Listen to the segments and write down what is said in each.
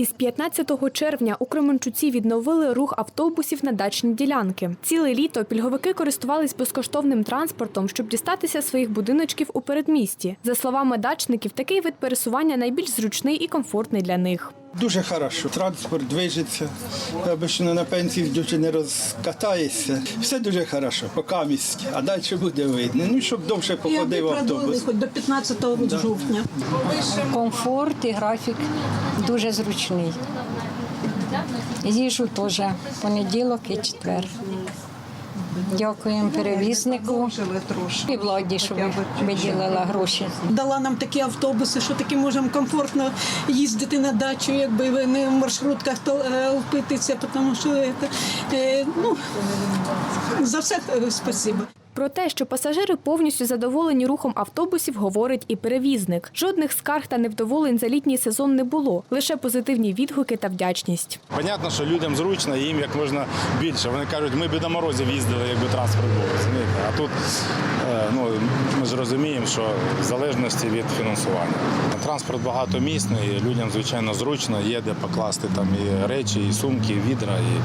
Із 15 червня у Кременчуці відновили рух автобусів на дачні ділянки. Ціле літо пільговики користувались безкоштовним транспортом, щоб дістатися своїх будиночків у передмісті. За словами дачників, такий вид пересування найбільш зручний і комфортний для них. Дуже хорошо. Транспорт движеться. Обично на пенсії дуже не розкатаєшся. Все дуже хорошо, поки місць. А далі буде видно. Ну, щоб довше походив автобус. хоч до 15 жовтня. комфорт і графік дуже зручний. Їжу теж понеділок і четвер. Дякуємо перевізнику і владі, що виділила гроші. Дала нам такі автобуси, що таки можемо комфортно їздити на дачу, якби ви не в маршрутках то е, впитися, тому що е, е, ну, за все е, спасибо. Про те, що пасажири повністю задоволені рухом автобусів, говорить і перевізник. Жодних скарг та невдоволень за літній сезон не було, лише позитивні відгуки та вдячність. Понятно, що людям зручно, їм як можна більше. Вони кажуть, ми б на морозі їздили, якби транспорт був. А тут е, ну, ми ж розуміємо, що в залежності від фінансування. Транспорт багатомісний, людям, звичайно, зручно, є де покласти там і речі, і сумки, і відра. І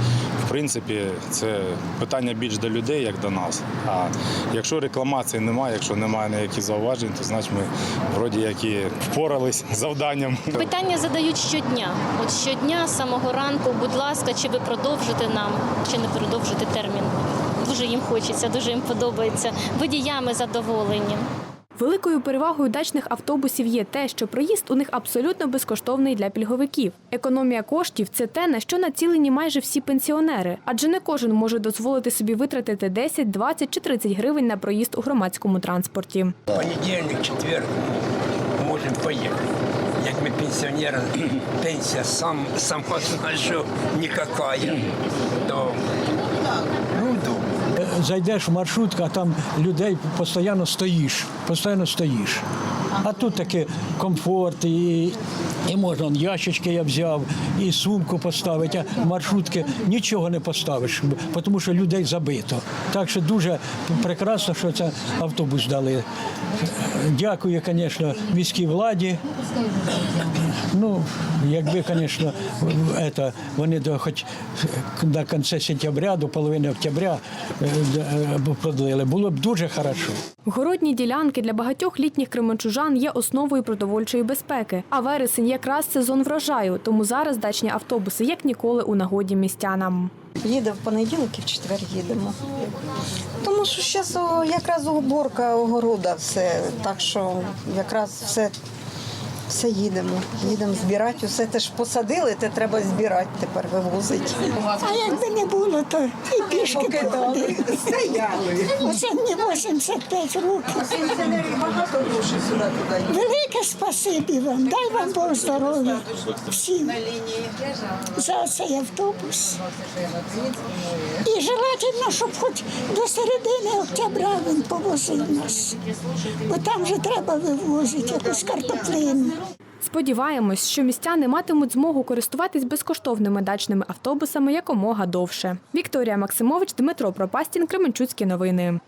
в принципі, це питання більш до людей, як до нас. А якщо рекламації немає, якщо немає ніяких зауважень, то значить ми вроді як і впорались з завданням. Питання задають щодня. От щодня, з самого ранку, будь ласка, чи ви продовжите нам, чи не продовжите термін. Дуже їм хочеться, дуже їм подобається. Водіями задоволені. Великою перевагою дачних автобусів є те, що проїзд у них абсолютно безкоштовний для пільговиків. Економія коштів це те, на що націлені майже всі пенсіонери, адже не кожен може дозволити собі витратити 10, 20 чи 30 гривень на проїзд у громадському транспорті. понедельник, четверг можем поехать. Як ми пенсіонери, пенсія сам, сама знаю, що никакая, то ну. Зайдеш в маршрутку, а там людей постійно стоїш, постійно стоїш. А тут таке комфорт, і, і можна ящички я взяв, і сумку поставити, а маршрутки нічого не поставиш, тому що людей забито. Так що дуже прекрасно, що це автобус дали. Дякую, звісно, міській владі. Ну, якби, звісно, вони хоч до кінця сентября, до половини октября е, е, продлили, було б дуже хорошо. Городні ділянки для багатьох літніх кременчужан є основою продовольчої безпеки. А вересень якраз сезон врожаю, тому зараз дачні автобуси як ніколи у нагоді містянам. Їде в понеділок і в четвер їдемо. Тому що зараз якраз уборка огорода все. Так що якраз все, все їдемо. Їдемо збирати. Усе те ж посадили, те треба збирати, тепер вивозити. А якби не було, то і пішки походили. Стояли. Оце мені 85 років. багато грошей сюди туди. Велике спасибі вам. Дай вам Бог здоров'я всім за цей автобус. І желательно, щоб хоч до середини октября він повозив нас. Бо там же треба вивозити якусь картоплину. Сподіваємось, що містяни матимуть змогу користуватись безкоштовними дачними автобусами якомога довше. Вікторія Максимович, Дмитро Пропастін, Кременчуцькі новини.